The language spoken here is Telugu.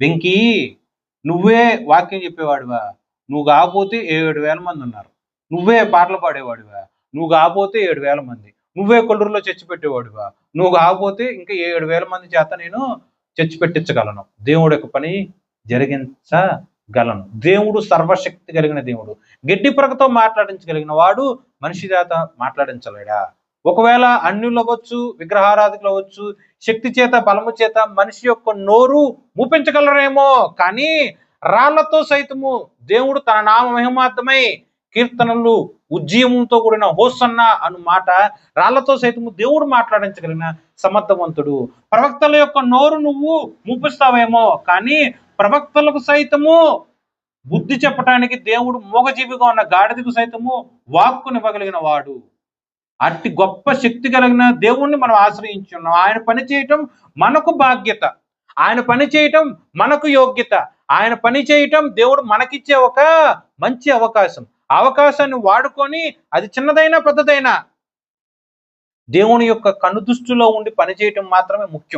వెంకీ నువ్వే వాక్యం చెప్పేవాడివా? నువ్వు కాకపోతే ఏడు వేల మంది ఉన్నారు. నువ్వే పాటలు పాడేవాడివా? నువ్వు కాకపోతే ఏడు వేల మంది. నువ్వే కొల్లూరులో చర్చి పెట్టేవాడివా? నువ్వు కాకపోతే ఇంకా ఏడు వేల మంది చేత నేను చర్చి పెట్టించగలను. దేవుడు యొక్క పని జరిగించగలను. దేవుడు సర్వశక్తి కలిగిన దేవుడు. గడ్డి ప్రకతో మాట్లాడించగలిగిన వాడు మనిషి చేత మాట్లాడించలేడా? ఒకవేళ అన్యులు అవ్వచ్చు విగ్రహారాధకులు అవ్వచ్చు శక్తి చేత బలము చేత మనిషి యొక్క నోరు మూపించగలరేమో. కానీ రాళ్ళతో సైతము దేవుడు తన నామ మహిమార్థమై కీర్తనలు ఉజ్జీవంతో కూడిన హోసన్న అను మాట రాళ్ళతో సైతము దేవుడు మాట్లాడించగలిగిన సమర్థవంతుడు. ప్రవక్తల యొక్క నోరు నువ్వు మూపిస్తావేమో. కానీ ప్రవక్తలకు సైతము బుద్ధి చెప్పటానికి దేవుడు మూగజీవిగా ఉన్న గాడిదకు సైతము వాక్కునివ్వగలిగిన వాడు. అట్టి గొప్ప శక్తి కలిగిన దేవుణ్ణి మనం ఆశ్రయించున్నాం. ఆయన పని చేయటం మనకు బాధ్యత. ఆయన పని చేయటం మనకు యోగ్యత. ఆయన పని చేయటం దేవుడు మనకిచ్చే ఒక మంచి అవకాశం. అవకాశాన్ని వాడుకొని అది చిన్నదైనా పెద్దదైనా దేవుని యొక్క కనుదృష్టిలో ఉండి పనిచేయటం మాత్రమే ముఖ్యం.